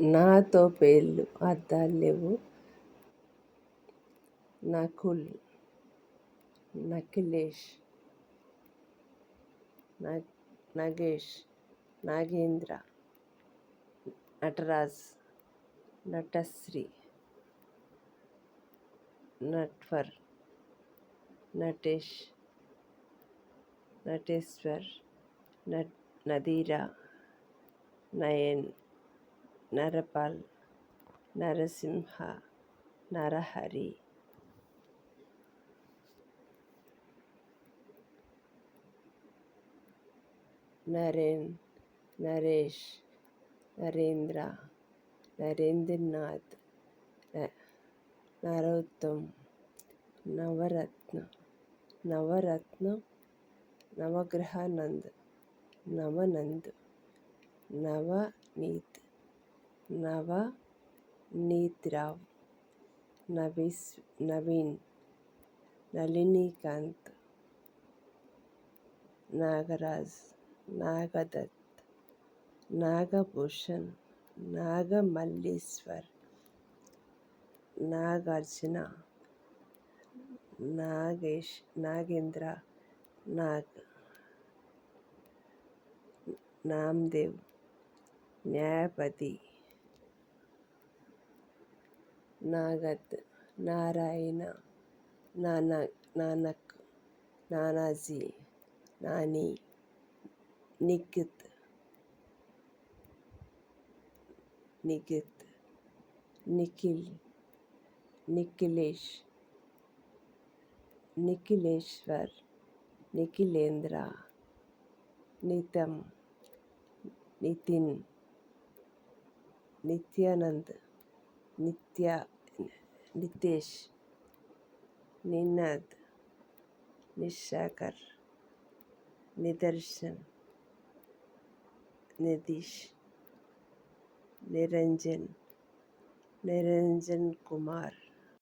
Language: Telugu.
నాతో పేర్లు అర్థాలు లేవు. నకుల్ నకిలేష్ నగేష్ నాగేంద్ర నటరాజ్ నటశ్రీ నట్వర్ నటేష్ నటేశ్వర్ నట్ నదీరా నయన్ நரபால் நரசிம்ஹா நரஹரி. நரேன் நரேஷ் நரேந்திரா நரேந்திரநாத் நரோத்தம் நவரத்ன நவரத்ன நவகிரகானந்த் நவநந்த் நவநீத். నవనీత్రావ్ నవీస్ నవీన్ నళినీకాంత్ నాగరాజ్ నాగదత్ నాగభూషణ్ నాగమల్లీశ్వర్ నాగార్జున నాగేష్ నాగేంద్ర నాగ్ నామ్దేవ్ న్యాయపతి నాగత్ నారాయణ నానా నానక్ నానాజీ నాని నిఖిత్ నిఖిత్ నిఖిల్ నిఖిలేష్ నిఖిలేశ్వర్ నిఖిలేంద్ర నితం నితిన్ నిత్యానంద్. नित्या नितेश निनाद निशाकर निदर्शन निदिश निरंजन निरंजन कुमार